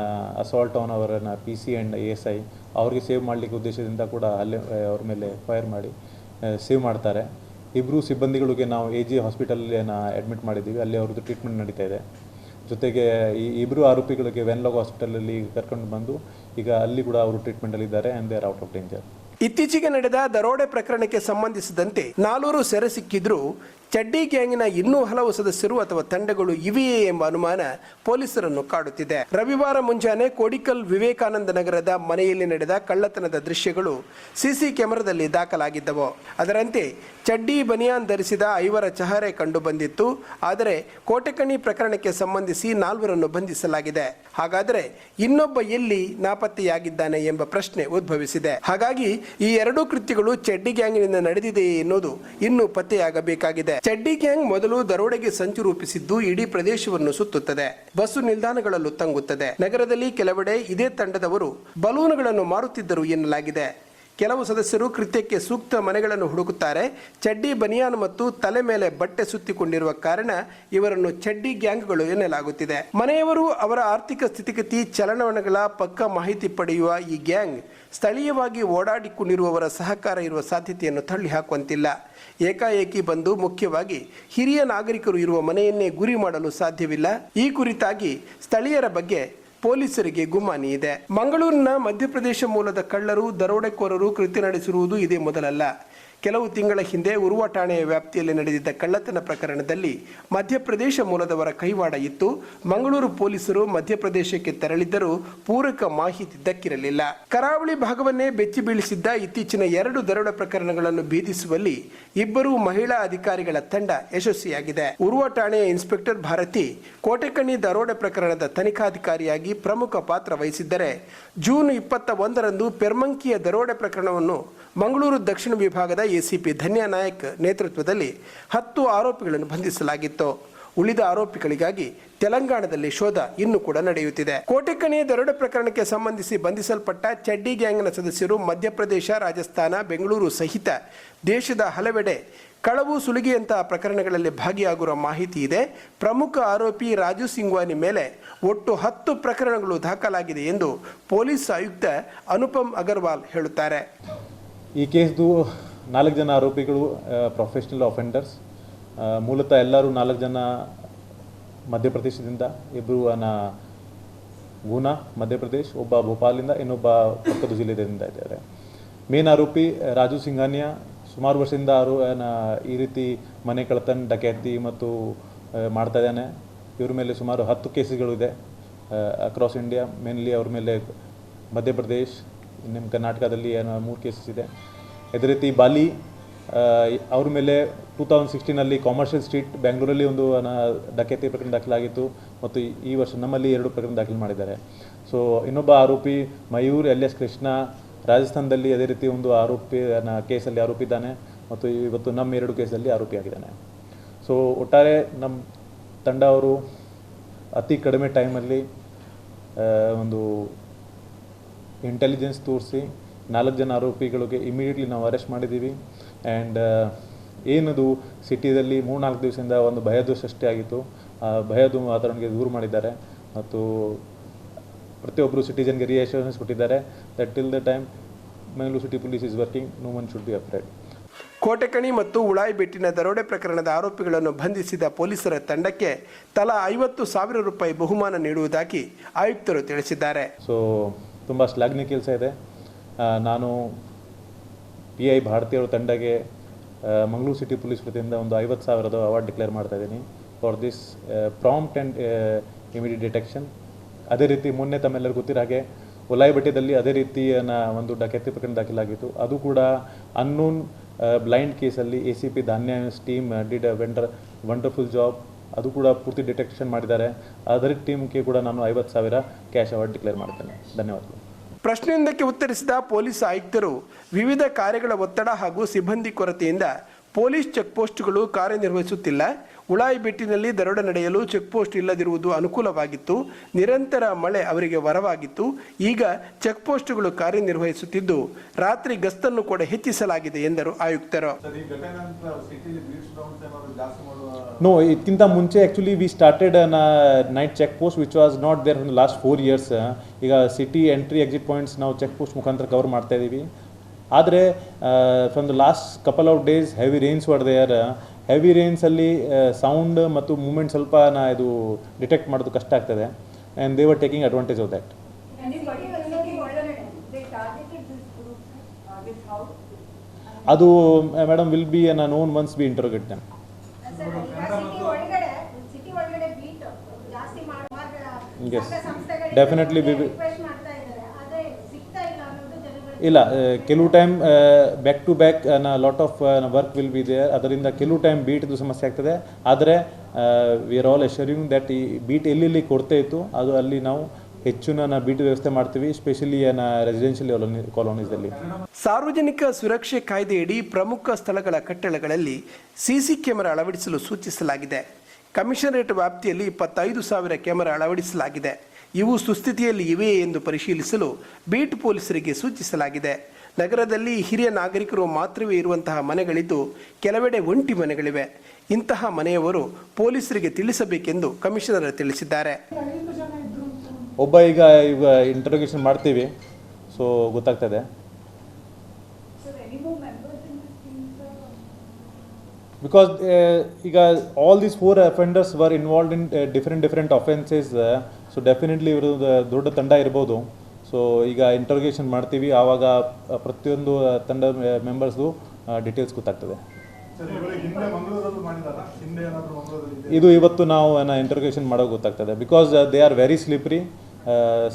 assault on our P C and A S I ಅವ್ರಿಗೆ ಸೇವ್ ಮಾಡಲಿಕ್ಕೆ ಉದ್ದೇಶದಿಂದ ಕೂಡ ಅಲ್ಲೇ ಅವ್ರ ಮೇಲೆ ಫೈರ್ ಮಾಡಿ ಸೇವ್ ಮಾಡ್ತಾರೆ. ಇಬ್ಬರು ಸಿಬ್ಬಂದಿಗಳಿಗೆ ನಾವು ಎ ಜಿ ಹಾಸ್ಪಿಟಲಲ್ಲಿ ಅಡ್ಮಿಟ್ ಮಾಡಿದ್ದೀವಿ. ಅಲ್ಲಿ ಅವ್ರದ್ದು ಟ್ರೀಟ್ಮೆಂಟ್ ನಡೀತಾ ಇದೆ. ಜೊತೆಗೆ ಈ ಇಬ್ಬರು ಆರೋಪಿಗಳಿಗೆ ವೆನ್ಲಾಗ್ ಹಾಸ್ಪಿಟಲಲ್ಲಿ ಕರ್ಕೊಂಡು ಬಂದು ಈಗ ಅಲ್ಲಿ ಕೂಡ ಅವರು ಟ್ರೀಟ್ಮೆಂಟಲ್ಲಿದ್ದಾರೆ and they are out of danger ಇತ್ತೀಚೆಗೆ ನಡೆದ ದರೋಡೆ ಪ್ರಕರಣಕ್ಕೆ ಸಂಬಂಧಿಸಿದಂತೆ ನಾಲ್ವರು ಸೆರೆ ಸಿಕ್ಕಿದ್ರೂ ಚಡ್ಡಿ ಗ್ಯಾಂಗಿನ ಇನ್ನೂ ಹಲವು ಸದಸ್ಯರು ಅಥವಾ ತಂಡಗಳು ಇವೆಯೇ ಎಂಬ ಅನುಮಾನ ಪೊಲೀಸರನ್ನು ಕಾಡುತ್ತಿದೆ. ರವಿವಾರ ಮುಂಜಾನೆ ಕೋಡಿಕಲ್ ವಿವೇಕಾನಂದ ನಗರದ ಮನೆಯಲ್ಲಿ ನಡೆದ ಕಳ್ಳತನದ ದೃಶ್ಯಗಳು ಸಿಸಿ ಕ್ಯಾಮೆರಾದಲ್ಲಿ ದಾಖಲಾಗಿದ್ದವು. ಅದರಂತೆ ಚಡ್ಡಿ ಬನಿಯಾನ್ ಧರಿಸಿದ ಐವರ ಚಹರೆ ಕಂಡು ಬಂದಿತ್ತು. ಆದರೆ ಕೋಟೆಕಣಿ ಪ್ರಕರಣಕ್ಕೆ ಸಂಬಂಧಿಸಿ ನಾಲ್ವರನ್ನು ಬಂಧಿಸಲಾಗಿದೆ. ಹಾಗಾದರೆ ಇನ್ನೊಬ್ಬ ಎಲ್ಲಿ ನಾಪತ್ತೆಯಾಗಿದ್ದಾನೆ ಎಂಬ ಪ್ರಶ್ನೆ ಉದ್ಭವಿಸಿದೆ. ಹಾಗಾಗಿ ಈ ಎರಡೂ ಕೃತ್ಯಗಳು ಚಡ್ಡಿ ಗ್ಯಾಂಗ್ನಿಂದ ನಡೆದಿದೆಯೇ ಎನ್ನುವುದು ಇನ್ನೂ ಪತ್ತೆಯಾಗಬೇಕಾಗಿದೆ. ಚಡ್ಡಿ ಗ್ಯಾಂಗ್ ಮೊದಲು ದರೋಡೆಗೆ ಸಂಚು ರೂಪಿಸಿದ್ದು ಇಡೀ ಪ್ರದೇಶವನ್ನು ಸುತ್ತುತ್ತದೆ. ಬಸ್ಸು ನಿಲ್ದಾಣಗಳಲ್ಲೂ ತಂಗುತ್ತದೆ. ನಗರದಲ್ಲಿ ಕೆಲವೆಡೆ ಇದೇ ತಂಡದವರು ಬಲೂನುಗಳನ್ನು ಮಾರುತ್ತಿದ್ದರು ಎನ್ನಲಾಗಿದೆ. ಕೆಲವು ಸದಸ್ಯರು ಕೃತ್ಯಕ್ಕೆ ಸೂಕ್ತ ಮನೆಗಳನ್ನು ಹುಡುಕುತ್ತಾರೆ. ಚಡ್ಡಿ ಬನಿಯಾನ್ ಮತ್ತು ತಲೆ ಮೇಲೆ ಬಟ್ಟೆ ಸುತ್ತಿಕೊಂಡಿರುವ ಕಾರಣ ಇವರನ್ನು ಚಡ್ಡಿ ಗ್ಯಾಂಗ್ಗಳು ಎನ್ನಲಾಗುತ್ತಿದೆ. ಮನೆಯವರು ಅವರ ಆರ್ಥಿಕ ಸ್ಥಿತಿಗತಿ ಚಲನವಲನಗಳ ಪಕ್ಕ ಮಾಹಿತಿ ಪಡೆಯುವ ಈ ಗ್ಯಾಂಗ್ ಸ್ಥಳೀಯವಾಗಿ ಓಡಾಡಿಕೊಂಡಿರುವವರ ಸಹಕಾರ ಇರುವ ಸಾಧ್ಯತೆಯನ್ನು ತಳ್ಳಿ ಹಾಕುವಂತಿಲ್ಲ ಏಕಾಏಕಿ ಬಂದು ಮುಖ್ಯವಾಗಿ ಹಿರಿಯ ನಾಗರಿಕರು ಇರುವ ಮನೆಯನ್ನೇ ಗುರಿ ಮಾಡಲು ಸಾಧ್ಯವಿಲ್ಲ. ಈ ಕುರಿತಾಗಿ ಸ್ಥಳೀಯರ ಬಗ್ಗೆ ಪೊಲೀಸರಿಗೆ ಗುಮಾನಿ ಇದೆ. ಮಂಗಳೂರಿನ ಮಧ್ಯಪ್ರದೇಶ ಮೂಲದ ಕಳ್ಳರು, ದರೋಡೆಕೋರರು ಕೃತ್ಯ ನಡೆಸಿರುವುದು ಇದೇ ಮೊದಲಲ್ಲ. ಕೆಲವು ತಿಂಗಳ ಹಿಂದೆ ಉರುವ ಠಾಣೆಯ ವ್ಯಾಪ್ತಿಯಲ್ಲಿ ನಡೆದಿದ್ದ ಕಳ್ಳತನ ಪ್ರಕರಣದಲ್ಲಿ ಮಧ್ಯಪ್ರದೇಶ ಮೂಲದವರ ಕೈವಾಡ ಇತ್ತು. ಮಂಗಳೂರು ಪೊಲೀಸರು ಮಧ್ಯಪ್ರದೇಶಕ್ಕೆ ತೆರಳಿದ್ದರೂ ಪೂರಕ ಮಾಹಿತಿ ದಕ್ಕಿರಲಿಲ್ಲ. ಕರಾವಳಿ ಭಾಗವನ್ನೇ ಬೆಚ್ಚಿ ಬೀಳಿಸಿದ್ದ ಇತ್ತೀಚಿನ ಎರಡು ದರೋಡೆ ಪ್ರಕರಣಗಳನ್ನು ಭೇದಿಸುವಲ್ಲಿ ಇಬ್ಬರು ಮಹಿಳಾ ಅಧಿಕಾರಿಗಳ ತಂಡ ಯಶಸ್ವಿಯಾಗಿದೆ. ಉರುವ ಠಾಣೆಯ ಇನ್ಸ್ಪೆಕ್ಟರ್ ಭಾರತಿ ಕೋಟೆಕಣ್ಣಿ ದರೋಡೆ ಪ್ರಕರಣದ ತನಿಖಾಧಿಕಾರಿಯಾಗಿ ಪ್ರಮುಖ ಪಾತ್ರ ವಹಿಸಿದ್ದರೆ ಜೂನ್ ಇಪ್ಪತ್ತ ಒಂದರಂದು ಪೆರ್ಮಂಕಿಯ ದರೋಡೆ ಪ್ರಕರಣವನ್ನು ಮಂಗಳೂರು ದಕ್ಷಿಣ ವಿಭಾಗದ ಎಸಿಪಿ ಧನ್ಯ ನಾಯಕ್ ನೇತೃತ್ವದಲ್ಲಿ ಹತ್ತು ಆರೋಪಿಗಳನ್ನು ಬಂಧಿಸಲಾಗಿತ್ತು. ಉಳಿದ ಆರೋಪಿಗಳಿಗಾಗಿ ತೆಲಂಗಾಣದಲ್ಲಿ ಶೋಧ ಇನ್ನೂ ಕೂಡ ನಡೆಯುತ್ತಿದೆ. ಕೋಟೆಕಣಿ ದರೋಡೆ ಪ್ರಕರಣಕ್ಕೆ ಸಂಬಂಧಿಸಿ ಬಂಧಿಸಲ್ಪಟ್ಟ ಚಡ್ಡಿ ಗ್ಯಾಂಗ್ನ ಸದಸ್ಯರು ಮಧ್ಯಪ್ರದೇಶ, ರಾಜಸ್ಥಾನ, ಬೆಂಗಳೂರು ಸಹಿತ ದೇಶದ ಹಲವೆಡೆ ಕಳವು ಸುಲಿಗೆಯಂತಹ ಪ್ರಕರಣಗಳಲ್ಲಿ ಭಾಗಿಯಾಗಿರುವ ಮಾಹಿತಿ ಇದೆ. ಪ್ರಮುಖ ಆರೋಪಿ ರಾಜು ಸಿಂಗ್ವಾನಿ ಮೇಲೆ ಒಟ್ಟು ಹತ್ತು ಪ್ರಕರಣಗಳು ದಾಖಲಾಗಿದೆ ಎಂದು ಪೊಲೀಸ್ ಆಯುಕ್ತ ಅನುಪಮ್ ಅಗರ್ವಾಲ್ ಹೇಳುತ್ತಾರೆ. ಈ ಕೇಸ್ದು ನಾಲ್ಕು ಜನ ಆರೋಪಿಗಳು ಪ್ರೊಫೆಷ್ನಲ್ ಅಫೆಂಡರ್ಸ್ ಮೂಲತಃ ಎಲ್ಲರೂ ನಾಲ್ಕು ಜನ ಮಧ್ಯಪ್ರದೇಶದಿಂದ ಇಬ್ಬರು ನ ಗುನಾ ಮಧ್ಯಪ್ರದೇಶ್, ಒಬ್ಬ ಭೋಪಾಲಿಂದ ಇನ್ನೊಬ್ಬ ಪಕ್ಕದ ಜಿಲ್ಲೆಯಿಂದ ಇದ್ದಾರೆ. ಮೇನ್ ಆರೋಪಿ ರಾಜು ಸಿಂಘಾನಿಯಾ, ಸುಮಾರು ವರ್ಷದಿಂದ ನ- ಈ ರೀತಿ ಮನೆ ಕಳತನ ಡಕ್ಯಾತಿ ಮತ್ತು ಮಾಡ್ತಾ ಇದ್ದಾನೆ. ಇವ್ರ ಮೇಲೆ ಸುಮಾರು ಹತ್ತು ಕೇಸುಗಳು ಇದೆ ಅಕ್ರಾಸ್ ಇಂಡಿಯಾ ಮೇನ್ಲಿ ಅವ್ರ ಮೇಲೆ ಮಧ್ಯಪ್ರದೇಶ್ ನಿಮ್ಮ ಕರ್ನಾಟಕದಲ್ಲಿ ಏನೋ ಮೂರು ಕೇಸಸ್ ಇದೆ. ಅದೇ ರೀತಿ ಬಾಲಿ ಅವ್ರ ಮೇಲೆ ಟೂ ತೌಸಂಡ್ ಸಿಕ್ಸ್ಟೀನಲ್ಲಿ ಕಾಮರ್ಷಿಯಲ್ ಸ್ಟ್ರೀಟ್ ಬೆಂಗಳೂರಲ್ಲಿ ಒಂದು ಡಕೆತಿ ಪ್ರಕರಣ ದಾಖಲಾಗಿತ್ತು ಮತ್ತು ಈ- ವರ್ಷ ನಮ್ಮಲ್ಲಿ ಎರಡು ಪ್ರಕರಣ ದಾಖಲು ಮಾಡಿದ್ದಾರೆ. ಸೊ ಇನ್ನೊಬ್ಬ ಆರೋಪಿ ಮಯೂರ್ ಎಲ್ ಎಸ್ ಕೃಷ್ಣ ರಾಜಸ್ಥಾನದಲ್ಲಿ ಅದೇ ರೀತಿ ಒಂದು ಆರೋಪಿ ಕೇಸಲ್ಲಿ ಆರೋಪಿ ಇದ್ದಾನೆ ಮತ್ತು ಇವತ್ತು ನಮ್ಮ ಎರಡು ಕೇಸಲ್ಲಿ ಆರೋಪಿಯಾಗಿದ್ದಾನೆ. ಸೊ ಒಟ್ಟಾರೆ ನಮ್ಮ ತಂಡ ಅವರು ಅತಿ ಕಡಿಮೆ ಟೈಮಲ್ಲಿ ಒಂದು ಇಂಟೆಲಿಜೆನ್ಸ್ ತೋರಿಸಿ ನಾಲ್ಕು ಜನ ಆರೋಪಿಗಳಿಗೆ ಇಮಿಡಿಯೇಟ್ಲಿ ನಾವು ಅರೆಸ್ಟ್ ಮಾಡಿದ್ದೀವಿ. ಆ್ಯಂಡ್ ಏನದು ಸಿಟಿಯಲ್ಲಿ ಮೂರ್ನಾಲ್ಕು ದಿವಸದಿಂದ ಒಂದು ಭಯದ ಸೃಷ್ಟಿಯಾಗಿತ್ತು ಆ ಭಯದ ವಾತಾವರಣಕ್ಕೆ ದೂರ ಮಾಡಿದ್ದಾರೆ. ಮತ್ತು ಪ್ರತಿಯೊಬ್ಬರು ಸಿಟಿಜನ್ಗೆ ರಿಯಶೋರೆನ್ಸ್ ಕೊಟ್ಟಿದ್ದಾರೆ that till the time Mangaluru city police is working no one should be afraid Kotekani ಮತ್ತು ಉಳಾಯಿಬೆಟ್ಟಿನ ದರೋಡೆ ಪ್ರಕರಣದ ಆರೋಪಿಗಳನ್ನು ಬಂಧಿಸಿದ ಪೊಲೀಸರ ತಂಡಕ್ಕೆ ತಲಾ ಐವತ್ತು ಸಾವಿರ ರೂಪಾಯಿ ಬಹುಮಾನ ನೀಡುವುದಾಗಿ ಆಯುಕ್ತರು ತಿಳಿಸಿದ್ದಾರೆ. ಸೊ ತುಂಬ ಶ್ಲಾಘನೀಯ ಕೆಲಸ ಇದೆ. ನಾನು ಪಿ ಐ ಭಾರತೀಯರ ತಂಡಗೆ ಮಂಗಳೂರು ಸಿಟಿ ಪೊಲೀಸ್ ವತಿಯಿಂದ ಒಂದು ಐವತ್ತು ಸಾವಿರದ ಅವಾರ್ಡ್ ಡಿಕ್ಲೇರ್ ಮಾಡ್ತಾ ಇದ್ದೀನಿ for this prompt and immediate detection ಅದೇ ರೀತಿ ಮೊನ್ನೆ ತಮ್ಮೆಲ್ಲರಿಗೂ ಗೊತ್ತಿರೋ ಹಾಗೆ ಒಲಾಯಿಬೆಟ್ಟದಲ್ಲಿ ಅದೇ ರೀತಿಯ ಒಂದು ಡಕೆತ್ತಿ ಪ್ರಕರಣ ದಾಖಲಾಗಿತ್ತು. ಅದು ಕೂಡ ಅನ್ನೋನ್ ಬ್ಲೈಂಡ್ ಕೇಸಲ್ಲಿ A C P Dhanya team did wonder wonderful job ಅದು ಕೂಡ ಪೂರ್ತಿ ಡಿಟೆಕ್ಷನ್ ಮಾಡಿದ್ದಾರೆ. ಅದರ ಟೀಮ್ಗೆ ಕೂಡ ನಾನು ಐವತ್ತು ಸಾವಿರ ಕ್ಯಾಶ್ ಅವಾರ್ಡ್ ಡಿಕ್ಲೇರ್ ಮಾಡ್ತೇನೆ. ಧನ್ಯವಾದಗಳು. ಪ್ರಶ್ನೆಯೊಂದಕ್ಕೆ ಉತ್ತರಿಸಿದ ಪೊಲೀಸ್ ಆಯುಕ್ತರು ವಿವಿಧ ಕಾರ್ಯಗಳ ಒತ್ತಡ ಹಾಗೂ ಸಿಬ್ಬಂದಿ ಕೊರತೆಯಿಂದ ಪೊಲೀಸ್ ಚೆಕ್ಪೋಸ್ಟ್ಗಳು ಕಾರ್ಯನಿರ್ವಹಿಸುತ್ತಿಲ್ಲ. ಉಳಾಯಿಬೆಟ್ಟಿನಲ್ಲಿ ದರೋಡೆ ನಡೆಯಲು ಚೆಕ್ಪೋಸ್ಟ್ ಇಲ್ಲದಿರುವುದು ಅನುಕೂಲವಾಗಿತ್ತು. ನಿರಂತರ ಮಳೆ ಅವರಿಗೆ ವರವಾಗಿತ್ತು. ಈಗ ಚೆಕ್ಪೋಸ್ಟ್ಗಳು ಕಾರ್ಯನಿರ್ವಹಿಸುತ್ತಿದ್ದು ರಾತ್ರಿ ಗಸ್ತನ್ನು ಕೂಡ ಹೆಚ್ಚಿಸಲಾಗಿದೆ ಎಂದರು ಆಯುಕ್ತರು. ನೋ ಇದಕ್ಕಿಂತ ಮುಂಚೆ actually we started night check post which was not there in last four years ಈಗ ಸಿಟಿ ಎಂಟ್ರಿ ಎಕ್ಸಿಟ್ ಪಾಯಿಂಟ್ಸ್ ನಾವು ಚೆಕ್ ಪೋಸ್ಟ್ ಮುಖಾಂತರ ಕವರ್ ಮಾಡ್ತಾ ಇದ್ದೀವಿ ಆದರೆ from the last couple of days heavy rains they there heavy ರೇನ್ಸಲ್ಲಿ sound ಮತ್ತು ಮೂಮೆಂಟ್ ಸ್ವಲ್ಪ ನಾ ಇದು ಡಿಟೆಕ್ಟ್ ಮಾಡೋದು ಕಷ್ಟ ಆಗ್ತದೆ. And they were taking advantage of that. ಅದು madam will be an known once be interrogate them yes definitely be ಒಳಗಡೆ ಸಿಟಿ ಒಳಗಡೆ ಬೀಟ್ ಜಾಸ್ತಿ ಮಾಡುವಾಗ Yes. ಸಂಘ ಸಂಸ್ಥೆಗಳಿಗೆ Definitely we will- ರಿಕ್ವೆಸ್ಟ್ ಮಾಡ್ತಾ ಇದ್ದಾರೆ ಆದ್ರೆ ಸಿಗ್ತಾ ಇಲ್ಲ ಅನ್ನೋದು ಜನಗಳಿಗೆ ಇಲ್ಲ ಕೆಲವು time back to back lot of work will be there ಅದರಿಂದ ಕೆಲವು ಟೈಮ್ ಬೀಟ್ದು ಸಮಸ್ಯೆ ಆಗ್ತದೆ. ಆದರೆ we are all ensuring that ಈ ಬೀಟ್ ಎಲ್ಲೆಲ್ಲಿ ಕೊಡ್ತಾ ಇತ್ತು, ಅದು ಅಲ್ಲಿ ನಾವು ಹೆಚ್ಚಿನ ಬೀಟ್ ವ್ಯವಸ್ಥೆ ಮಾಡ್ತೀವಿ ಸ್ಪೆಷಲಿ ರೆಸಿಡೆನ್ಷಿಯಲ್ ಕಾಲೋನೀಸಲ್ಲಿ ಸಾರ್ವಜನಿಕ ಸುರಕ್ಷೆ ಕಾಯ್ದೆಯಡಿ ಪ್ರಮುಖ ಸ್ಥಳಗಳ ಕಟ್ಟಡಗಳಲ್ಲಿ ಸಿಸಿ ಕ್ಯಾಮೆರಾ ಅಳವಡಿಸಲು ಸೂಚಿಸಲಾಗಿದೆ. ಕಮಿಷನರೇಟ್ ವ್ಯಾಪ್ತಿಯಲ್ಲಿ ಇಪ್ಪತ್ತೈದು ಸಾವಿರ ಕ್ಯಾಮೆರಾ ಅಳವಡಿಸಲಾಗಿದೆ. ಇವು ಸುಸ್ಥಿತಿಯಲ್ಲಿ ಇವೆ ಎಂದು ಪರಿಶೀಲಿಸಲು ಬೀಟ್ ಪೊಲೀಸರಿಗೆ ಸೂಚಿಸಲಾಗಿದೆ. ನಗರದಲ್ಲಿ ಹಿರಿಯ ನಾಗರಿಕರು ಮಾತ್ರವೇ ಇರುವಂತಹ ಮನೆಗಳಿದ್ದು ಕೆಲವೆಡೆ ಒಂಟಿ ಮನೆಗಳಿವೆ. ಇಂತಹ ಮನೆಯವರು ಪೊಲೀಸರಿಗೆ ತಿಳಿಸಬೇಕೆಂದು ಕಮಿಷನರ್ ತಿಳಿಸಿದ್ದಾರೆ. ಒಬ್ಬ ಈಗ ಈಗ ಇಂಟ್ರೋಗೇಷನ್ ಮಾಡ್ತೀವಿ. ಸೊ ಗೊತ್ತಾಗ್ತದೆ? ಬಿಕಾಸ್ ಈಗ all these four offenders were involve in different different offences so definitely ಇವರು ದೊಡ್ಡ ತಂಡ ಇರ್ಬೋದು. ಸೊ ಈಗ ಇಂಟರ್ಗೇಷನ್ ಮಾಡ್ತೀವಿ. ಆವಾಗ ಪ್ರತಿಯೊಂದು ತಂಡ ಮೆಂಬರ್ಸ್ದು ಡೀಟೇಲ್ಸ್ ಗೊತ್ತಾಗ್ತದೆ. ಇದು ಇವತ್ತು ನಾವು ಇಂಟರ್ಗೇಷನ್ ಮಾಡೋಕೆ ಗೊತ್ತಾಗ್ತದೆ. Because they are very slippery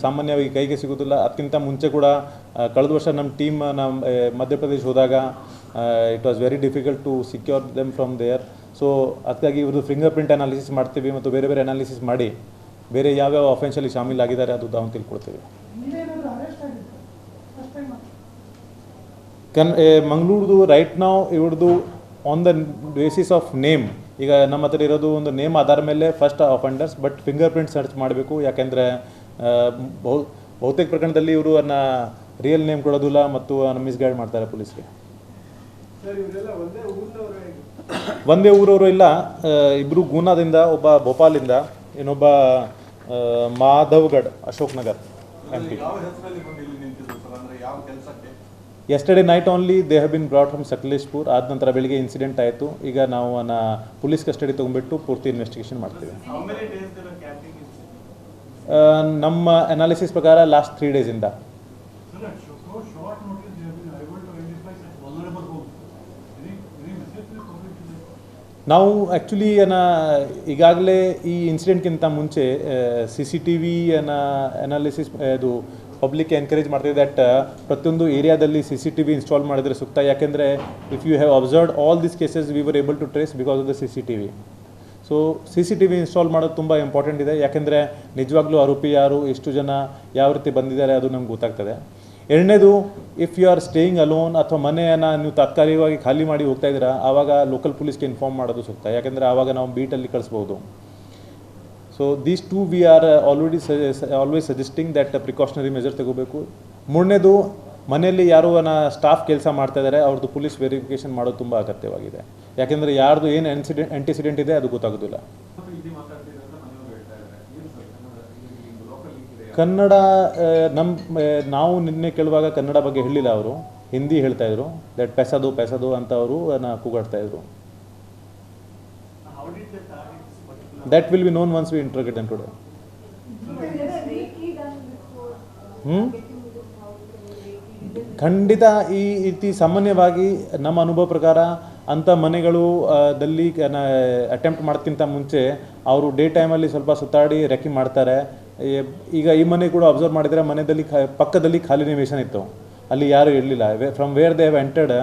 ಸಾಮಾನ್ಯವಾಗಿ ಕೈಗೆ ಸಿಗೋದಿಲ್ಲ. ಅದಕ್ಕಿಂತ ಮುಂಚೆ ಕೂಡ ಕಳೆದ ವರ್ಷ ನಮ್ಮ ಟೀಮ್ ನಮ್ಮ ಮಧ್ಯಪ್ರದೇಶ ಹೋದಾಗ it was very difficult to secure them from there so ಅದಕ್ಕಾಗಿ ಇವ್ರದ್ದು ಫಿಂಗರ್ ಪ್ರಿಂಟ್ ಅನಾಲಿಸಿಸ್ ಮಾಡ್ತೀವಿ ಮತ್ತು ಬೇರೆ ಬೇರೆ ಅನಾಲಿಸಿಸ್ ಮಾಡಿ. ಬೇರೆ ಯಾವ್ಯಾವ ಅಫೆನ್ಸಲ್ಲಿ ಶಾಮೀಲಾಗಿದ್ದಾರೆ ಅದು ನಾವು ತಿಳ್ಕೊಳ್ತೀವಿ. ಕನ್ ಮಂಗಳೂರ್ದು ರೈಟ್ ನಾವು ಇವ್ರದ್ದು on the basis of name ಈಗ ನಮ್ಮ ಹತ್ರ ಇರೋದು ಒಂದು ನೇಮ್ ಆಧಾರ ಮೇಲೆ first offenders but fingerprint search ಮಾಡಬೇಕು. ಯಾಕೆಂದರೆ ಬಹು, ಬಹುತೇಕ ಪ್ರಕರಣದಲ್ಲಿ ಇವರು ಅನ್ನ ರಿಯಲ್ ನೇಮ್ ಕೊಡೋದಿಲ್ಲ ಮತ್ತು ಮಿಸ್ಗೈಡ್ ಮಾಡ್ತಾರೆ ಪೊಲೀಸ್ಗೆ. ಒಂದೇ ಊರವರು ಇಲ್ಲ ಇಬ್ಬರು ಗೂನಾದಿಂದ ಒಬ್ಬ ಭೋಪಾಲಿಂದ ಇನ್ನೊಬ್ಬ Madhavgarh Madhavgarh Ashok Nagar M P yesterday night only they have been brought from Sakleshpur ಆದ ನಂತರ ಬೆಳಿಗ್ಗೆ ಇನ್ಸಿಡೆಂಟ್ ಆಯಿತು. ಈಗ ನಾವು ಅನ್ನ ಪೊಲೀಸ್ ಕಸ್ಟಡಿ ತೊಗೊಂಡ್ಬಿಟ್ಟು ಪೂರ್ತಿ ಇನ್ವೆಸ್ಟಿಗೇಷನ್ ಮಾಡ್ತೀವಿ. ನಮ್ಮ ಅನಾಲಿಸಿಸ್ ಪ್ರಕಾರ ಲಾಸ್ಟ್ ತ್ರೀ ಡೇಸಿಂದ ನಾವು ಆ್ಯಕ್ಚುಲಿ ಏನ ಈಗಾಗಲೇ ಈ ಇನ್ಸಿಡೆಂಟ್ಗಿಂತ ಮುಂಚೆ ಸಿ ಸಿ ಟಿ ವಿ ಅನ್ನ ಅನಾಲಿಸಿಸ್ ಇದು ಪಬ್ಲಿಕ್ ಎನ್ಕರೇಜ್ ಮಾಡ್ತಿದೆ ದಟ್ ಪ್ರತಿಯೊಂದು ಏರಿಯಾದಲ್ಲಿ C C T V install ಮಾಡಿದರೆ ಸೂಕ್ತ. ಯಾಕೆಂದರೆ if you have observed all this cases we were able to trace because of the C C T V so C C T V install ಮಾಡೋದು ತುಂಬ ಇಂಪಾರ್ಟೆಂಟ್ ಇದೆ. ಯಾಕೆಂದರೆ ನಿಜವಾಗ್ಲೂ ಆರೋಪಿ ಯಾರು ಎಷ್ಟು ಜನ, ಯಾವ ರೀತಿ ಬಂದಿದ್ದಾರೆ, ಅದು ನಮ್ಗೆ ಗೊತ್ತಾಗ್ತದೆ. ಎರಡನೇದು if you are staying alone ಅಥವಾ ಮನೆಯನ್ನು ನೀವು ತಾತ್ಕಾಲಿಕವಾಗಿ ಖಾಲಿ ಮಾಡಿ ಹೋಗ್ತಾ ಇದ್ದೀರಾ, ಆವಾಗ ಲೋಕಲ್ ಪೊಲೀಸ್ಗೆ ಇನ್ಫಾರ್ಮ್ ಮಾಡೋದು ಸೂಕ್ತ. ಯಾಕೆಂದರೆ ಆವಾಗ ನಾವು ಬೀಟಲ್ಲಿ ಕಳಿಸ್ಬೋದು. So these two we are already always suggesting that precautionary measure ತಗೋಬೇಕು. ಮೂರನೇದು, ಮನೆಯಲ್ಲಿ ಯಾರು ಸ್ಟಾಫ್ ಕೆಲಸ ಮಾಡ್ತಾ ಇದ್ದಾರೆ, ಅವ್ರದ್ದು ಪೊಲೀಸ್ ವೆರಿಫಿಕೇಷನ್ ಮಾಡೋದು ತುಂಬ ಅಗತ್ಯವಾಗಿದೆ. ಯಾಕೆಂದರೆ ಯಾರ್ದು ಏನು ಆಂಟಿಸಿಡೆಂಟ್ ಇದೆ, ಅದು ಗೊತ್ತಾಗೋದಿಲ್ಲ. ಕನ್ನಡ ನಮ್ಮ ನಾವು ನಿನ್ನೆ ಕೇಳುವಾಗ ಕನ್ನಡ ಬಗ್ಗೆ ಹೇಳಿಲ್ಲ ಅವರು. ಹಿಂದಿ ಹೇಳ್ತಾ ಇದ್ರು. ದಟ್ ಪೆಸದು ಪೆಸದು ಅಂತ ಅವರು ಕೂಗಾಡ್ತಾ ಇದ್ರು. That will be known once we interrogate them today it- ಖಂಡಿತ ಈ ರೀತಿ ಸಾಮಾನ್ಯವಾಗಿ ನಮ್ಮ ಅನುಭವ ಪ್ರಕಾರ ಅಂಥ ಮನೆಗಳು ದಲ್ಲಿ ಅಟೆಂಪ್ಟ್ ಮಾಡೋಕ್ಕಿಂತ ಮುಂಚೆ ಅವರು ಡೇ ಟೈಮಲ್ಲಿ ಸ್ವಲ್ಪ ಸುತ್ತಾಡಿ, ರೆಕ್ಕಿ ಮಾಡ್ತಾರೆ. ಈಗ ಈ ಮನೆ ಕೂಡ ಅಬ್ಸರ್ವ್ ಮಾಡಿದರೆ ಮನೆಯಲ್ಲಿ ಖಾ ಪಕ್ಕದಲ್ಲಿ ಖಾಲಿ ನಿವೇಶನ ಇತ್ತು. ಅಲ್ಲಿ ಯಾರೂ ಇರಲಿಲ್ಲ. From where they have entered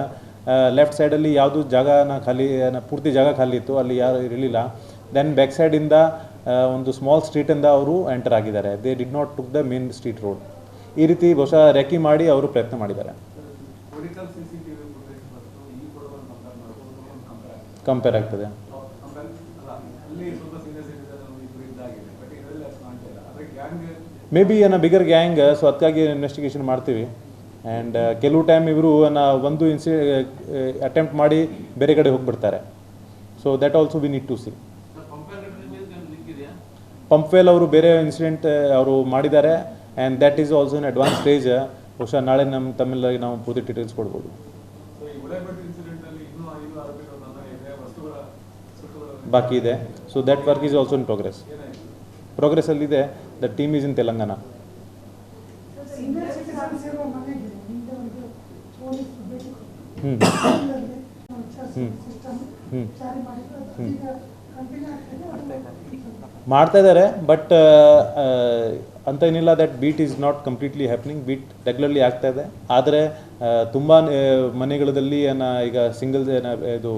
left ಸೈಡಲ್ಲಿ ಯಾವುದು ಜಾಗನ ಖಾಲಿ ಪೂರ್ತಿ ಜಾಗ ಖಾಲಿ ಇತ್ತು ಅಲ್ಲಿ ಯಾರು ಇರಲಿಲ್ಲ. ದೆನ್ ಬ್ಯಾಕ್ ಸೈಡಿಂದ ಒಂದು ಸ್ಮಾಲ್ ಸ್ಟ್ರೀಟಿಂದ ಅವರು ಎಂಟರ್ ಆಗಿದ್ದಾರೆ. They did not took the main street road ಈ ರೀತಿ ಬಹುಶಃ ರೆಕಿ ಮಾಡಿ ಅವರು ಪ್ರಯತ್ನ ಮಾಡಿದ್ದಾರೆ. ಕಂಪೇರ್ ಆಗ್ತದೆ ಕಂಪೇರ್ ಅಲ್ಲ ಅಲ್ಲಿ ಸ್ವಲ್ಪ ಸೀನಿಯರ್ ಸಿಟಿಸನ್ ಇಬ್ಬರು ಇದ್ದಾಗಿದೆ ಬಟ್ ಇದರಲ್ಲಿ ಅಷ್ಟು ಕಾಣ್ತಿಲ್ಲ ಅದೇ ಗ್ಯಾಂಗ್ ಮೇ ಬಿ ಏನೋ ಬಿಗರ್ ಗ್ಯಾಂಗ್ ಸೊ ಅದಕ್ಕಾಗಿ ಇನ್ವೆಸ್ಟಿಗೇಷನ್ ಮಾಡ್ತೀವಿ. ಆ್ಯಂಡ್ ಕೆಲವು ಟೈಮ್ ಇವರು ಒಂದು ಇನ್ಸಿ ಅಟೆಂಪ್ಟ್ ಮಾಡಿ ಬೇರೆ ಕಡೆ ಹೋಗಿಬಿಡ್ತಾರೆ. So that also we need to see Pumpwell ಅವರು ಬೇರೆ ಇನ್ಸಿಡೆಂಟ್ ಅವರು ಮಾಡಿದ್ದಾರೆ. And that is also in advance stage ಬಹುಶಃ ನಾಳೆ ನಮ್ಮ ತಮಿಳಾಗಿ ನಾವು ಪೂರ್ತಿ ಡೀಟೇಲ್ಸ್ ಕೊಡ್ಬೋದು. ಬಾಕಿ ಇದೆ. So that work is also in progress progress ಪ್ರೋಗ್ರೆಸ್ಸಲ್ಲಿದೆ ಇರೋ ಮನೆಗೆ ಹಿಂದೆ ಒಂದು ಪೊಲೀಸ್ ಭೇಟಿ ಹ್ಞೂ ಕಂಟಿನ್ಯೂ ಆಗ್ತಿದೆ ಅದು ಮಾಡ್ತಾ ಇದ್ದಾರೆ ಬಟ್ ಅಂತ ಏನಿಲ್ಲ that beat is not completely happening beat regularly ಆಗ್ತಾ ಇದೆ. ಆದರೆ ತುಂಬ ಮನೆಗಳಲ್ಲಿ ಏನ ಈಗ ಸಿಂಗಲ್ ಇದು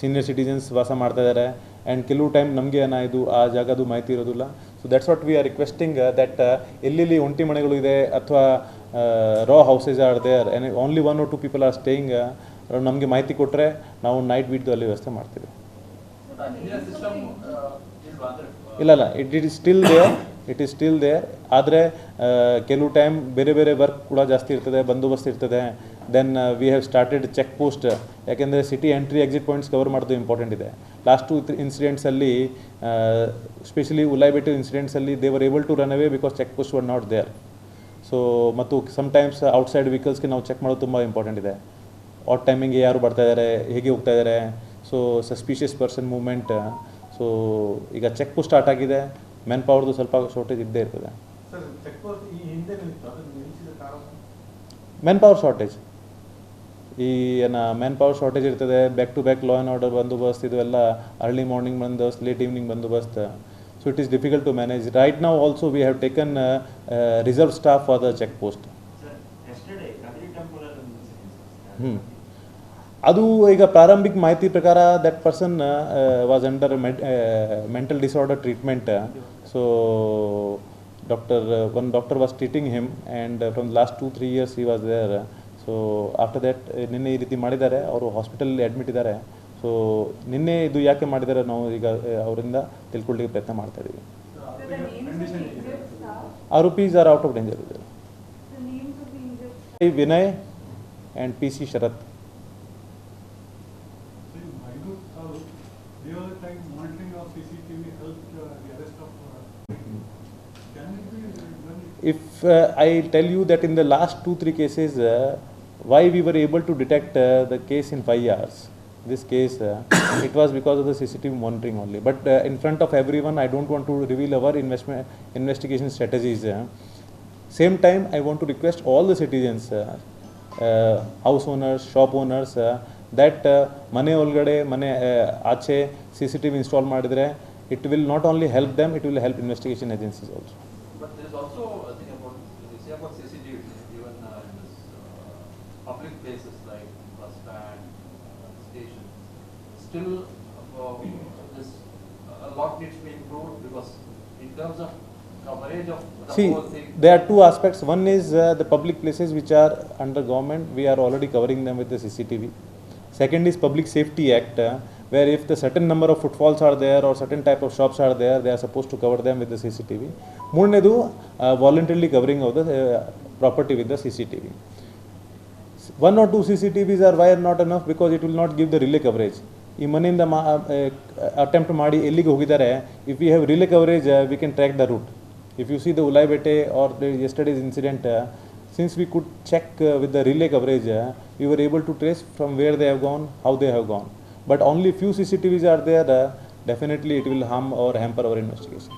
ಸೀನಿಯರ್ ಸಿಟಿಜನ್ಸ್ ವಾಸ ಮಾಡ್ತಾ ಇದ್ದಾರೆ ಆ್ಯಂಡ್ ಕೆಲವು ಟೈಮ್ ನಮಗೆ ಏನ ಇದು ಆ ಜಾಗದು ಮಾಹಿತಿ ಇರೋದಿಲ್ಲ. So that's what we are requesting that ಎಲ್ಲೆಲ್ಲಿ ಒಂಟಿ ಮನೆಗಳು ಇದೆ ಅಥವಾ row houses are there only one or two people are staying ನಮಗೆ ಮಾಹಿತಿ ಕೊಟ್ಟರೆ ನಾವು ನೈಟ್ ಬೀಟ್ದು ಅಲ್ಲಿ ವ್ಯವಸ್ಥೆ ಮಾಡ್ತೀವಿ. ಇಲ್ಲ ಇಲ್ಲ it it is still there it is still there ಆದರೆ ಕೆಲವು ಟೈಮ್ ಬೇರೆ ಬೇರೆ ವರ್ಕ್ ಕೂಡ ಜಾಸ್ತಿ ಇರ್ತದೆ, ಬಂದೋಬಸ್ತ್ ಇರ್ತದೆ. Then we have started check post ಯಾಕೆಂದರೆ city entry exit points cover ಮಾಡೋದು ಇಂಪಾರ್ಟೆಂಟ್ ಇದೆ. ಲಾಸ್ಟ್ ಟು ಇನ್ಸಿಡೆಂಟ್ಸಲ್ಲಿ specially Ulaibettu ಇನ್ಸಿಡೆಂಟ್ಸಲ್ಲಿ they were able to run away because check post were not there so ಮತ್ತು ಸಮಟೈಮ್ಸ್ ಔಟ್ಸೈಡ್ ವೆಹಿಕಲ್ಸ್ಗೆ ನಾವು ಚೆಕ್ ಮಾಡೋದು ತುಂಬ ಇಂಪಾರ್ಟೆಂಟ್ ಇದೆ. ಆಟ್ ಟೈಮಿಂಗ್ಗೆ ಯಾರು ಬರ್ತಾ ಇದ್ದಾರೆ ಹೇಗೆ ಹೋಗ್ತಾ ಇದ್ದಾರೆ so suspicious person movement so ಈಗ ಚೆಕ್ ಪೋಸ್ಟ್ ಸ್ಟಾರ್ಟ್ ಆಗಿದೆ. ಮ್ಯಾನ್ ಪವರ್ದು ಸ್ವಲ್ಪ ಶಾರ್ಟೇಜ್ ಇದ್ದೇ ಇರ್ತದೆ. ಮ್ಯಾನ್ ಪವರ್ ಶಾರ್ಟೇಜ್ ಈ ಏನ ಮ್ಯಾನ್ ಪವರ್ ಶಾರ್ಟೇಜ್ ಇರ್ತದೆ back to back law and order ಬಂದೋಬಸ್ತ್ ಇದು ಎಲ್ಲ ಅರ್ಲಿ ಮಾರ್ನಿಂಗ್ ಬಂದೋಬಸ್ತ್. ಲೇಟ್ ಈವ್ನಿಂಗ್ ಬಂದೋಬಸ್ತ್ so it is difficult to manage right ನಾವು also we have taken reserve staff for the check post ಹ್ಞೂ ಅದು ಈಗ ಪ್ರಾರಂಭಿಕ ಮಾಹಿತಿ ಪ್ರಕಾರ that person was under mental disorder treatment so doctor one doctor was treating him from the last two, three years ಈ was there. So after that ನಿನ್ನೆ ಈ ರೀತಿ ಮಾಡಿದ್ದಾರೆ ಅವರು ಹಾಸ್ಪಿಟಲಲ್ಲಿ ಅಡ್ಮಿಟ್ ಇದ್ದಾರೆ ಸೊ ನಿನ್ನೆ ಇದು ಯಾಕೆ ಮಾಡಿದ್ದಾರೆ ನಾವು ಈಗ ಅವರಿಂದ ತಿಳ್ಕೊಳ್ಳಿಕ್ಕೆ ಪ್ರಯತ್ನ ಮಾಡ್ತಾ ಇದ್ದೀವಿ So ಆರೋಪೀಸ್ are out of danger. Vinay and P C Sharath if uh, I tell you that in the last two three cases, uh, why we were able to detect uh, the case in five years, this case, uh, it was because of the CCTV monitoring only. But uh, in front of everyone, I don't want to reveal our investment investigation strategies. uh. Same time, I want to request all the citizens, uh, uh, house owners, shop owners, uh, that uh, ಮನೆ ಒಳಗಡೆ ಮನೆ uh, ಆಚೆ C C T V install ಮಾಡಿದರೆ it will not only help them it will help investigation agencies also still uh, this, a lot needs to be improved because in terms of coverage of the See, whole. There are two aspects. One is uh, the public places which are under government, we are already covering them with the CCTV. Second is Public Safety Act, uh, where if the certain number of footfalls are there or certain type of shops are there, they are supposed to cover them with the CCTV. Murnedu uh, voluntarily covering of the uh, property with the CCTV. One or two CCTVs are why are not enough because it will not give the relay coverage. Not give the relay coverage ಈ ಮನೆಯಿಂದ ಮಾ ಅಟೆಂಪ್ಟ್ ಮಾಡಿ ಎಲ್ಲಿಗೆ ಹೋಗಿದ್ದಾರೆ if you have relay coverage we can track the route if you see the Ulaibettu or the yesterday's incident since we could check with the relay coverage we were able to trace from where they have gone how they have gone but only few C C T Vs are there definitely it will harm our hamper our investigation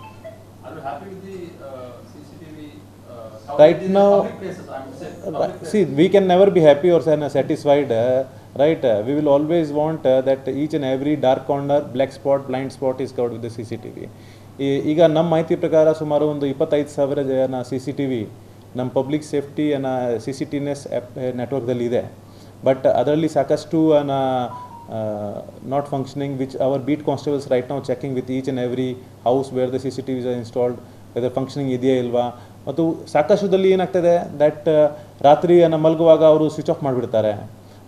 Are you happy with the uh, CCTV? uh, Right coverage in now- Public places, I'm saying. public Right. places. See, we can never be happy or sa- satisfied, uh, right? Uh, We will always want uh, that each and every dark corner, black spot, blind spot is covered with the CCTV. ಈಗ ನಮ್ಮ ಮಾಹಿತಿ ಪ್ರಕಾರ ಸುಮಾರು ಒಂದು ಇಪ್ಪತ್ತೈದು ಸಾವಿರ ಜನ ಸಿ ಸಿ ಟಿ ವಿ ನಮ್ಮ ಪಬ್ಲಿಕ್ ಸೇಫ್ಟಿ ಅನ್ನ ಸಿ ಸಿ ಟಿ ನೆಸ್ ಆ್ಯಪ್ ನೆಟ್ವರ್ಕ್ದಲ್ಲಿ ಇದೆ ಬಟ್ ಅದರಲ್ಲಿ ಸಾಕಷ್ಟು ಅನ್ನ not functioning which our beat constables right ನಾವು checking with each and every house where the C C T Vs installed whether functioning ಇದೆಯಾ ಇಲ್ವಾ ಮತ್ತು ಸಾಕಷ್ಟುದಲ್ಲಿ ಏನಾಗ್ತದೆ ದಟ್ ರಾತ್ರಿ ಮಲಗುವಾಗ ಅವರು ಸ್ವಿಚ್ ಆಫ್ ಮಾಡಿಬಿಡ್ತಾರೆ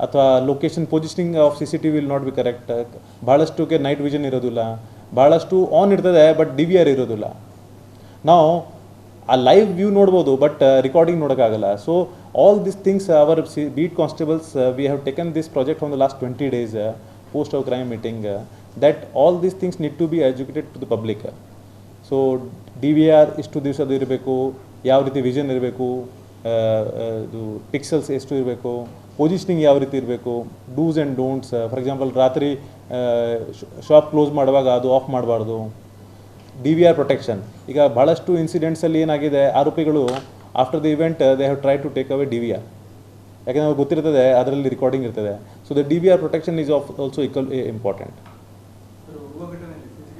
ಅಥವಾ location positioning of C C T will not be correct ಭಾಳಷ್ಟುಗೆ night vision ಇರೋದಿಲ್ಲ. ಭಾಳಷ್ಟು ಆನ್ ಇರ್ತದೆ ಬಟ್ ಡಿ ವಿ ಆರ್ ಇರೋದಿಲ್ಲ. ನಾವು ಆ ಲೈವ್ ವ್ಯೂ ನೋಡ್ಬೋದು but recording ನೋಡೋಕ್ಕಾಗಲ್ಲ. So all this things our C beat constables we have taken this project from the last twenty days post of crime meeting that all these things need to be educated to the public so D V R ಇಷ್ಟು ದಿವಸದ್ದು ಇರಬೇಕು, ಯಾವ ರೀತಿ ವಿಷನ್ ಇರಬೇಕು ಇದು ಪಿಕ್ಸೆಲ್ಸ್ ಎಷ್ಟು ಇರಬೇಕು ಪೊಸಿಷನಿಂಗ್ ಯಾವ ರೀತಿ ಇರಬೇಕು? Dos and don'ts for example ರಾತ್ರಿ ಶಾಪ್ ಕ್ಲೋಸ್ ಮಾಡುವಾಗ ಅದು ಆಫ್ ಮಾಡಬಾರ್ದು. ಡಿ ವಿ ಆರ್ ಪ್ರೊಟೆಕ್ಷನ್ ಈಗ ಭಾಳಷ್ಟು ಇನ್ಸಿಡೆಂಟ್ಸಲ್ಲಿ ಏನಾಗಿದೆ? ಆರೋಪಿಗಳು after the event they have try to take away D V R ಯಾಕೆಂದರೆ ಅವ್ರಿಗೆ ಗೊತ್ತಿರ್ತದೆ ಅದರಲ್ಲಿ ರೆಕಾರ್ಡಿಂಗ್ ಇರ್ತದೆ. So the D V R protection is of also equal important sir, will be known after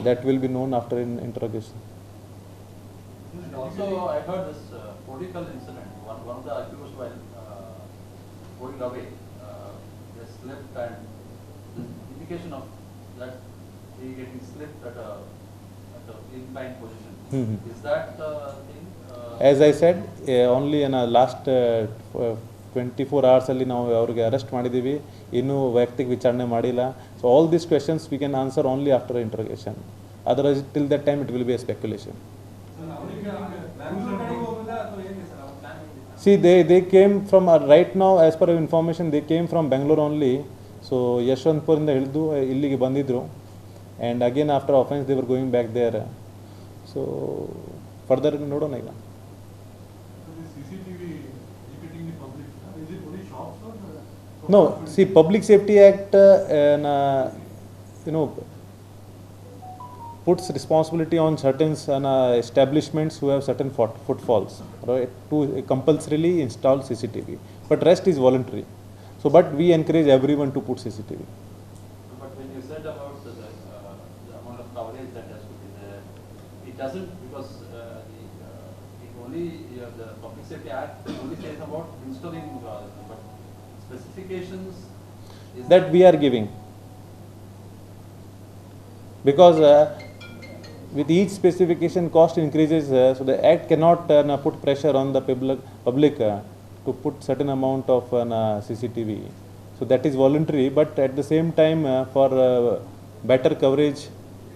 in that will be known after in interrogation. And also, I heard this uh, political incident, one, one of the accused while uh, going away, uh, they slipped and the indication of that he getting slipped at a, at a inclined position. Mm -hmm. Is that the thing? Uh, As I said, uh, only in a last twenty four ಅವರ್ಸಲ್ಲಿ ನಾವು ಅವ್ರಿಗೆ ಅರೆಸ್ಟ್ ಮಾಡಿದ್ದೀವಿ ಇನ್ನೂ ವೈಯಕ್ತಿಕ ವಿಚಾರಣೆ ಮಾಡಿಲ್ಲ So all these questions we can answer only after interrogation. Otherwise, till that time, it will be a speculation. Sir ಅವರಿಗೆ ಬ್ಯಾಂಗ್ಳೂರ್ ಕಡೆಗೆ ಹೋಗುದಾ ಅಥವಾ ಹೇಗೆ ಸರ್ ಅವ್ರ ಪ್ಲಾನ್ ಹೆಂಗಿದೆ See, they, they came from, uh, right now, as per information, they came from Bangalore only. So ಯಶವಂತಪುರಿಂದ ಹಿಡಿದು ಇಲ್ಲಿಗೆ illige and again after offence they they going back there so further ನೋಡೋಣ ಈಗ So the CCTV educating the public, uh, is it only shops or? uh, have certain see, Public Safety Act, and, you know, puts responsibility on certain establishments who have certain foot- footfalls, right, to compulsorily install CCTV. But rest is voluntary. So, but we encourage everyone to put CCTV. But when you said about the, uh, the amount of coverage that has to be there, it doesn't because uh, the, uh, only, uh, the Public Safety Act only says about installing, uh, but specifications is. That we are giving. Because uh, with each specification cost increases, uh, so the Act cannot uh, put pressure on the public, public uh, to put certain amount of uh, CCTV. So that is voluntary, but at the same time uh, for uh, better coverage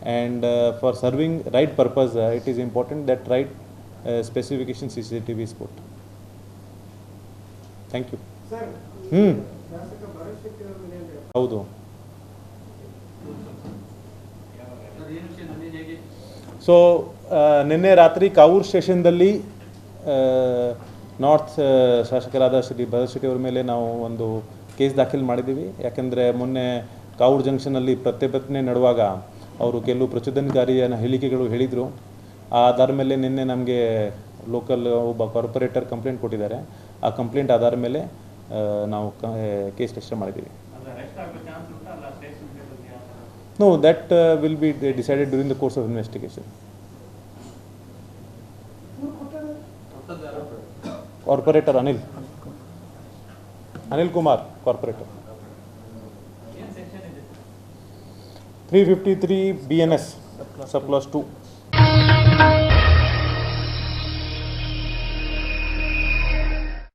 and for serving right purpose, it is important that right specification CCTV is put. Thank you. Sir, hmm. ಹೌದು ಸೊ ನಿನ್ನೆ ರಾತ್ರಿ ಕಾವೂರು ಸ್ಟೇಷನ್ದಲ್ಲಿ ನಾರ್ತ್ ಶಾಸಕರಾದ ಶ್ರೀ ಭರತ್ ಅವರ ಮೇಲೆ ನಾವು ಒಂದು ಕೇಸ್ ದಾಖಲು ಮಾಡಿದ್ದೀವಿ. ಯಾಕೆಂದರೆ ಮೊನ್ನೆ ಕಾವೂರು ಜಂಕ್ಷನ್ನಲ್ಲಿ ಪ್ರತಿಭಟನೆ ನಡುವಾಗ ಅವರು ಕೆಲವು ಪ್ರಚೋದನಕಾರಿಯ ಹೇಳಿಕೆಗಳು ಹೇಳಿದರು. ಆಧಾರ ಮೇಲೆ ನಿನ್ನೆ ನಮಗೆ ಲೋಕಲ್ ಒಬ್ಬ ಕಾರ್ಪೊರೇಟರ್ ಕಂಪ್ಲೇಂಟ್ ಕೊಟ್ಟಿದ್ದಾರೆ. ಆ ಕಂಪ್ಲೇಂಟ್ ಆಧಾರ ಮೇಲೆ ನಾವು ಕೇಸ್ ರಿಜಿಸ್ಟರ್ ಮಾಡಿದ್ದೀವಿ. No, that uh, will be decided during the course of investigation. Corporator Anil. Anil Kumar, Corporator. 353 BNS, surplus 2.